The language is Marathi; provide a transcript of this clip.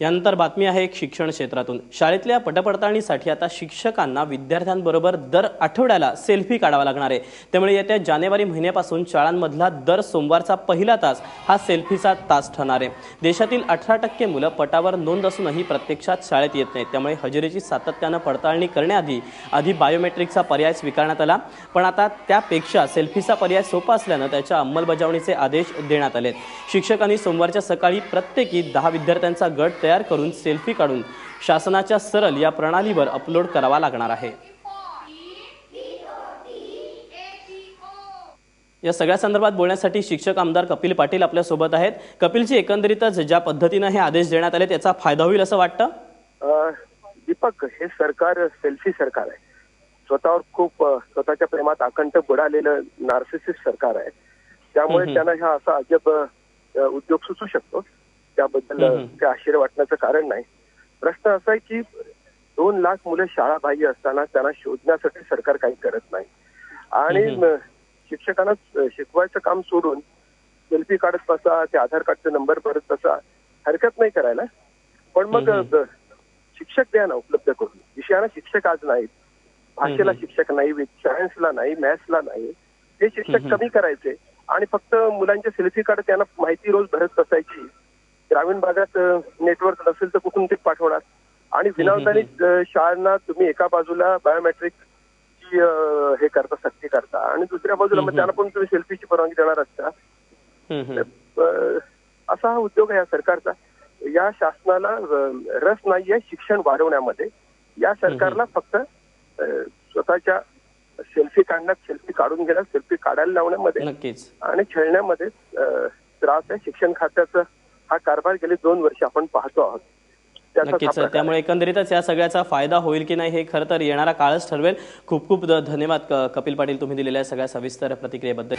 यानंतर बातमी आहे एक शिक्षण क्षेत्रातून. शाळेतल्या पटपडताळणीसाठी आता शिक्षकांना विद्यार्थ्यांबरोबर दर आठवड्याला सेल्फी काढावा लागणार आहे. त्यामुळे येत्या जानेवारी महिन्यापासून शाळांमधला दर सोमवारचा पहिला तास हा सेल्फीचा तास ठरणार आहे. देशातील अठरा टक्के मुलं पटावर नोंद असूनही प्रत्यक्षात शाळेत येत नाहीत. त्यामुळे हजेरीची सातत्यानं पडताळणी करण्याआधी आधी बायोमेट्रिकचा पर्याय स्वीकारण्यात आला. पण आता त्यापेक्षा सेल्फीचा पर्याय सोपा असल्यानं त्याच्या अंमलबजावणीचे आदेश देण्यात आले शिक्षकांनी सोमवारच्या सकाळी प्रत्येकी दहा विद्यार्थ्यांचा गट तयार करून सेल्फी काढून शासनाच्या सरल या प्रणालीवर अपलोड करावा लागणार आहे. या सगळ्या संदर्भात बोलण्यासाठी शिक्षक आमदार कपिल पाटील आपल्यासोबत आहेत. कपिलजी एकंदरीतच ज्या पद्धतीनं हे आदेश देण्यात आले त्याचा फायदा होईल असं वाटतं? दीपक हे सरकार सेल्फी सरकार आहे. स्वतःवर खूप स्वतःच्या प्रेमात आकंठ बुडालेलं नार्सिसिस्ट सरकार आहे. त्यामुळे त्यांना हा असा अजब उद्योग सुचू शकतो. त्याबद्दल ते आश्चर्य वाटण्याचं कारण नाही. प्रश्न असा आहे की दोन लाख मुलं शाळा बाह्य असताना त्यांना शोधण्यासाठी सरकार काही करत नाही. आणि शिक्षकांना शिकवायचं काम सोडून सेल्फी काढत बसा ते आधार कार्डचा नंबर भरत बसा हरकत नाही करायला. पण मग शिक्षक द्या ना उपलब्ध करून. विषयाला शिक्षक आज नाहीत. भाषेला शिक्षक नाही सायन्सला नाही मॅथ्सला नाही. हे शिक्षक कमी करायचे. आणि फक्त मुलांच्या सेल्फी काढत त्यांना माहिती रोज भरत बसायची. ग्रामीण भागात नेटवर्क नसेल तर कुठून ते पाठवणार? आणि विनावतानी शाळांना तुम्ही एका बाजूला बायोमेट्रिक हे करता सक्ती करता. आणि दुसऱ्या बाजूला मग त्यांना पण तुम्ही सेल्फीची परवानगी देणार असता असा हा उद्योग आहे या सरकारचा. या शासनाला रस नाहीये शिक्षण वाढवण्यामध्ये. या सरकारला फक्त स्वतःच्या सेल्फी काढण्यात सेल्फी काढून घेण्यात सेल्फी काढायला लावण्यामध्ये आणि खेळण्यामध्ये त्रास आहे. शिक्षण खात्याचा हा कारभार गेले दोन वर्ष आपण पाहतो आहोत. नक्कीच. त्यामुळे एकंदरीतच या सगळ्याचा फायदा होईल की नाही हे खरं तर येणारा काळच ठरवेल. खूप खूप धन्यवाद कपिल पाटील तुम्ही दिलेल्या सगळ्या सविस्तर प्रतिक्रियेबद्दल.